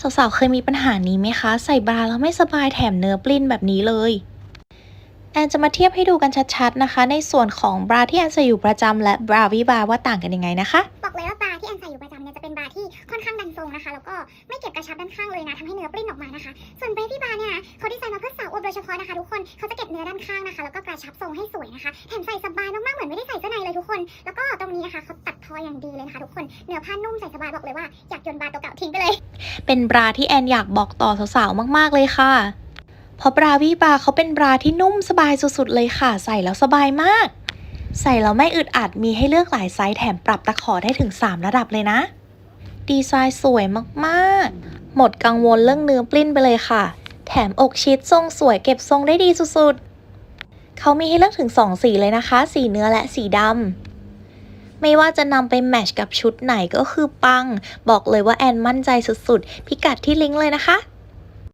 สาวๆ เคยมีปัญหานี้ไหมคะ ใส่บราแล้วไม่สบายแถมเนื้อปลิ้นแบบนี้เลย แอนจะมาเทียบให้ดูกันชัดๆ นะคะ ในส่วนของบราที่แอนใส่อยู่ประจำและบราวิบาว่าต่างกันยังไงนะคะ บอกเลยว่าบราที่แอนใส่อยู่ประจำเนี่ยจะเป็นบราที่ค่อนข้างดันทรงนะคะ แล้วก็ไม่เก็บกระชับด้านข้างเลยนะทำให้เนื้อปลิ้นออกมานะคะ ส่วนเบบี้บาเนี่ยนะเขาดีไซน์มาเพื่อสาวอวบโดยเฉพาะนะคะทุกคนเขาจะเก็บเนื้อด้านข้างนะคะ แล้วก็กระชับทรงให้สวยนะคะ แถมใส่สบายมากๆ เหมือนไม่ได้ใส่เสื้อในเลยทุกคน แล้วก็ตรงนี้นะคะเขาตัด ทออย่างดีเลยนะคะทุกคนเนื้อผ้านุ่มใส่สบายบอกเลยว่าอยากโยนบราตัวเก่าทิ้งไปเลย เป็นบราที่แอนอยากบอกต่อสาวๆมากๆเลยค่ะ เพราะบราวิบาเขาเป็นบราที่นุ่มสบายสุดๆเลยค่ะ ใส่แล้วสบายมาก ใส่แล้วไม่อึดอัดมีให้เลือกหลายไซส์แถมปรับตะขอได้ถึง 3 ระดับเลยนะ ดีไซน์สวยมากๆ หมดกังวลเรื่องเนื้อปลิ้นไปเลยค่ะ แถมอกชิดทรงสวยเก็บทรงได้ดีสุดๆเขามีให้เลือกถึง 2 สีเลยนะคะ สีเนื้อและสีดำ ไม่ว่าจะนำไปแมทชกับชุดไหนก็คือปัง บอกเลยว่าแอนมั่นใจสุดๆ พิกัดที่ลิงก์เลยนะคะ